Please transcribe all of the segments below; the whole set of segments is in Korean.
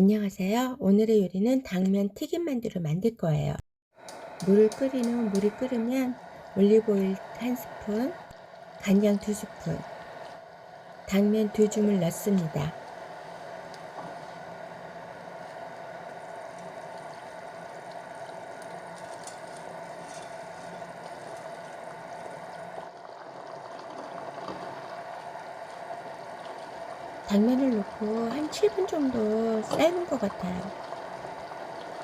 안녕하세요. 오늘의 요리는 당면 튀김 만두를 만들 거예요. 물을 끓인 후 물이 끓으면 올리브오일 1스푼, 간장 2스푼, 당면 2줌을 넣습니다. 당면을 넣고 한 7분 정도 삶은 것 같아요.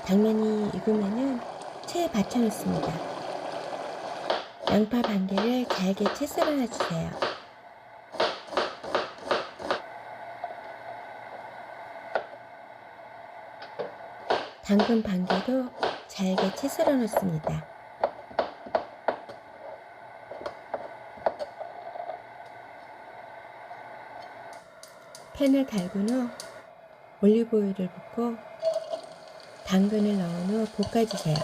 당면이 익으면은 체에 받쳐놓습니다. 양파 반 개를 잘게 채 썰어 주세요. 당근 반 개도 잘게 채 썰어 놓습니다. 팬을 달군 후 올리브오일을 붓고 당근을 넣은 후 볶아주세요.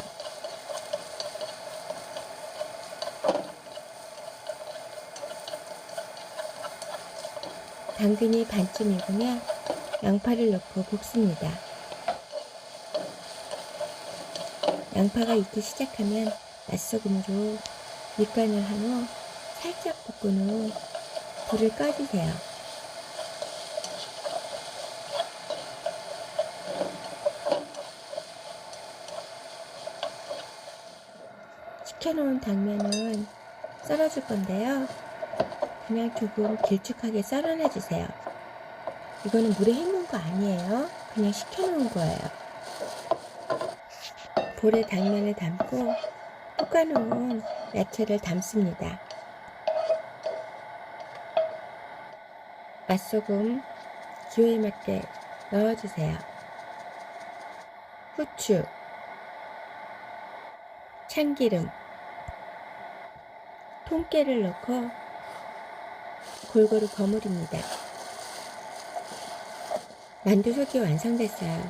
당근이 반쯤 익으면 양파를 넣고 볶습니다. 양파가 익기 시작하면 맛소금으로 밑간을 한 후 살짝 볶은 후 불을 꺼주세요. 식혀놓은 당면은 썰어줄 건데요. 그냥 조금 길쭉하게 썰어내주세요. 이거는 물에 헹군 거 아니에요. 그냥 식혀놓은 거예요. 볼에 당면을 담고 볶아놓은 야채를 담습니다. 맛소금 기호에 맞게 넣어주세요. 후추, 참기름, 통깨를 넣고 골고루 버무립니다. 만두 속이 완성됐어요.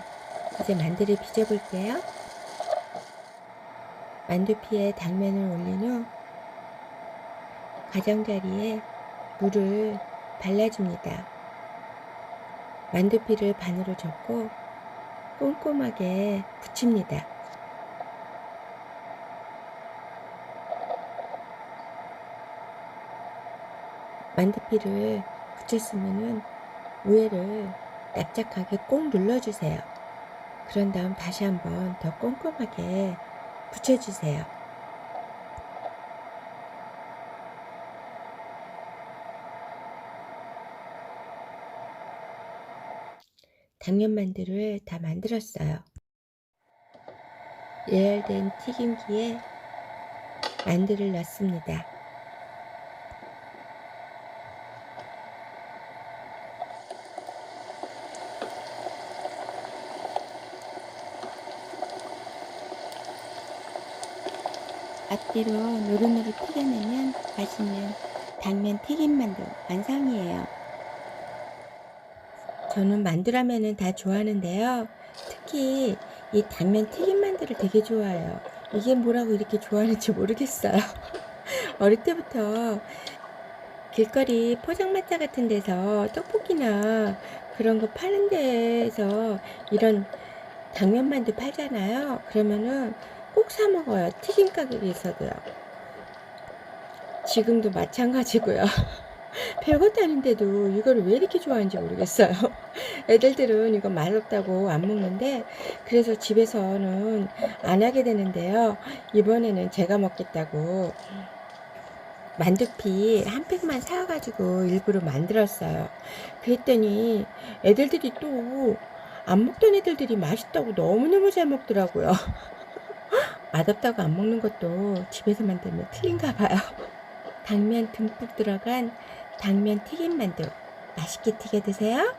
이제 만두를 빚어볼게요. 만두피에 당면을 올린 후 가장자리에 물을 발라줍니다. 만두피를 반으로 접고 꼼꼼하게 붙입니다. 만두피를 붙였으면은 위에를 납작하게 꼭 눌러주세요. 그런 다음 다시 한번 더 꼼꼼하게 붙여주세요. 당면 만두를 다 만들었어요. 예열된 튀김기에 만두를 넣습니다. 앞뒤로 노릇노릇 튀겨내면 맛있는 당면 튀김 만두 완성이에요. 저는 만두라면은 다 좋아하는데요. 특히 이 당면 튀김 만두를 되게 좋아해요. 이게 뭐라고 이렇게 좋아하는지 모르겠어요. 어릴 때부터 길거리 포장마차 같은 데서 떡볶이나 그런 거 파는 데에서 이런 당면 만두 팔잖아요. 그러면은 꼭 사 먹어요. 튀김 가게에서도요. 지금도 마찬가지고요. 별것도 아닌데도 이걸 왜 이렇게 좋아하는지 모르겠어요. 애들들은 이거 맛없다고 안 먹는데 그래서 집에서는 안 하게 되는데요. 이번에는 제가 먹겠다고 만두피 한 팩만 사가지고 일부러 만들었어요. 그랬더니 애들들이 또 안 먹던 애들들이 맛있다고 너무너무 잘 먹더라고요. 맛없다고 안 먹는 것도 집에서 만들면 틀린가 봐요. 당면 듬뿍 들어간 당면 튀김 만두 맛있게 튀겨 드세요.